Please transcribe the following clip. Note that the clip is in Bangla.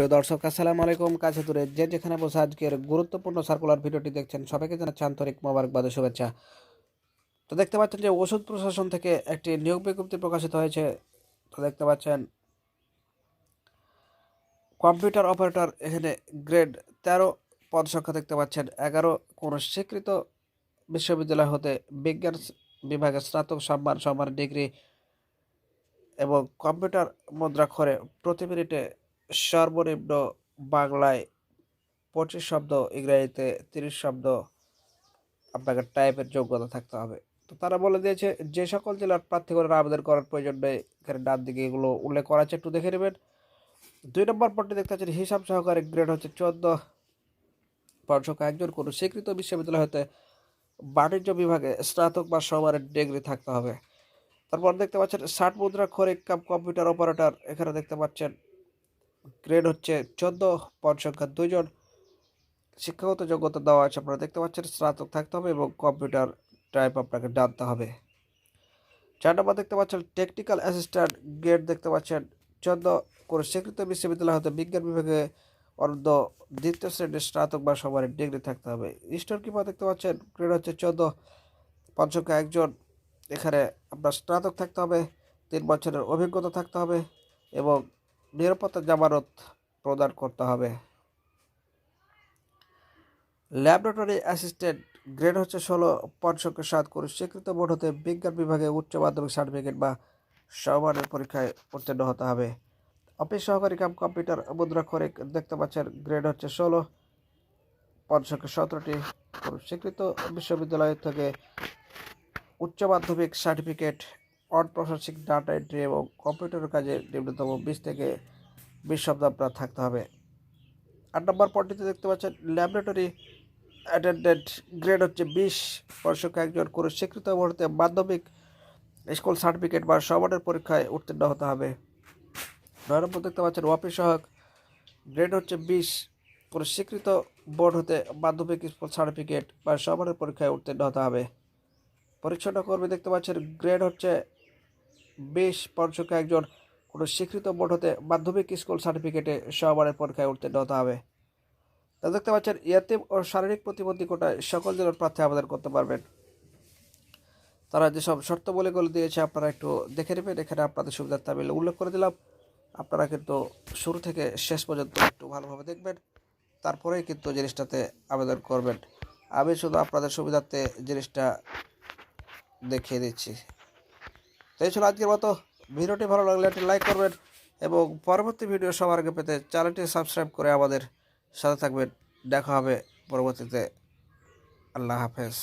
প্রিয় দর্শক, আসসালামু আলাইকুম। কাছে দূরে যে যেখানে বসে আজকের গুরুত্বপূর্ণ সার্কুলার ভিডিওটি দেখছেন, সবাইকে জানাচ্ছি আন্তরিক মোবারকবাদ শুভেচ্ছা। তো দেখতে পাচ্ছেন যে ওষুধ প্রশাসন থেকে একটি নিয়োগ বিজ্ঞপ্তি প্রকাশিত হয়েছে। তো দেখতে পাচ্ছেন কম্পিউটার অপারেটর এখানে গ্রেড তেরো পদ সংখ্যা দেখতে পাচ্ছেন, এগারো কোনো স্বীকৃত বিশ্ববিদ্যালয় হতে বিজ্ঞান বিভাগে স্নাতক সম্মান সম্মান ডিগ্রি এবং কম্পিউটার মুদ্রাক্ষরে প্রতি মিনিটে সর্বনিম্ন বাংলায় পঁচিশ শব্দ, ইংরেজিতে তিরিশ শব্দ আপনাকে টাইপের যোগ্যতা থাকতে হবে। তো তারা বলে দিয়েছে, যে সকল জেলার প্রার্থীগণের আবেদন করার প্রয়োজন নেই। এখানে ডান দিকে এগুলো উল্লেখ করা আছে, একটু দেখে নেবেন। দুই নম্বর পদটি দেখতে পাচ্ছেন, হিসাব সহকারে গ্রেড হচ্ছে চোদ্দ। পর্যক একজন, কোনো স্বীকৃত বিশ্ববিদ্যালয় হতে বাণিজ্য বিভাগে স্নাতক বা সমানের ডিগ্রি থাকতে হবে। তারপর দেখতে পাচ্ছেন, ষাট মুদ্রা খরিক কাম কম্পিউটার অপারেটর এখানে দেখতে পাচ্ছেন গ্রেড হচ্ছে চোদ্দ, পদ সংখ্যা দুইজন। শিক্ষাগত যোগ্যতা দেওয়া আছে, আপনারা দেখতে পাচ্ছেন, স্নাতক থাকতে হবে এবং কম্পিউটার টাইপ আপনাকে জানতে হবে। চার নম্বর দেখতে পাচ্ছেন টেকনিক্যাল অ্যাসিস্ট্যান্ট গ্রেড দেখতে পাচ্ছেন, চোদ্দ, কোনো স্বীকৃত বিশ্ববিদ্যালয় হতে বিজ্ঞান বিভাগে অর্ধ দ্বিতীয় শ্রেণির স্নাতক বা সমানের ডিগ্রি থাকতে হবে। স্টোর কিপার দেখতে পাচ্ছেন গ্রেড হচ্ছে চোদ্দ সংখ্যা একজন, এখানে আপনার স্নাতক থাকতে হবে, তিন বছরের অভিজ্ঞতা থাকতে হবে এবং নিরাপত্তা জামানত প্রদান করতে হবে। ল্যাবরেটরি অ্যাসিস্ট্যান্ট গ্রেড হচ্ছে ষোলো সংখ্যা সাত করে। স্বীকৃত বোর্ড হতে বিজ্ঞান বিভাগে উচ্চ মাধ্যমিক সার্টিফিকেট বা সমানের পরীক্ষায় উত্তীর্ণ হতে হবে। অফিস সহকারী কাম কম্পিউটার মুদ্রা মুদ্রাক্ষরে দেখতে পাচ্ছেন, গ্রেড হচ্ছে ষোলো সংখ্যা সতেরোটি স্বীকৃত বিশ্ববিদ্যালয় থেকে উচ্চ মাধ্যমিক certificate on processing data entry এবং কম্পিউটারের কাজে নিম্নতম বিশ থেকে বিশ শব্দ আপনার থাকতে হবে। আট নম্বর পদটিতে দেখতে পাচ্ছেন ল্যাবরেটরি অ্যাটেন্ডেন্ট গ্রেড হচ্ছে বিশ, বর্ষক একজন কোনো স্বীকৃত মুহূর্তে মাধ্যমিক স্কুল সার্টিফিকেট বা সমানের পরীক্ষায় উত্তীর্ণ হতে হবে। নয় নম্বর দেখতে পাচ্ছেন অফিস সহায়ক গ্রেড হচ্ছে বিশ কোনো স্বীকৃত বোর্ড হতে মাধ্যমিক স্কুল সার্টিফিকেট বা সমানের পরীক্ষায় উত্তীর্ণ হতে হবে। পরিচ্ছন্ন কর্মী দেখতে পাচ্ছেন গ্রেড হচ্ছে বিশ পঞ্চকে একজন কোনো স্বীকৃত বোর্ড হতে মাধ্যমিক স্কুল সার্টিফিকেটে সমানের পরীক্ষায় উত্তীর্ণ হতে হবে। তা দেখতে পাচ্ছেন ইয়াতে ও শারীরিক প্রতিবন্ধী সকল জেলার প্রার্থী আবেদন করতে পারবেন। তারা যেসব শর্তাবলীগুলো দিয়েছে আপনারা একটু দেখে নেবেন। এখানে আপনাদের সুবিধার্থে আমি উল্লেখ করে দিলাম। আপনারা কিন্তু শুরু থেকে শেষ পর্যন্ত একটু ভালোভাবে দেখবেন, তারপরেই কিন্তু জিনিসটাতে আবেদন করবেন। আমি শুধু আপনাদের সুবিধার্থে জিনিসটা দেখিয়ে দিচ্ছি। তো এই ছিল আজকের মতো ভিডিওটি ভালো লাগলে একটি লাইক করবেন এবং পরবর্তী ভিডিও সবার আগে পেতে চ্যানেলটি সাবস্ক্রাইব করে আমাদের সাথে থাকবেন। দেখা হবে পরবর্তীতে। আল্লাহ হাফেজ।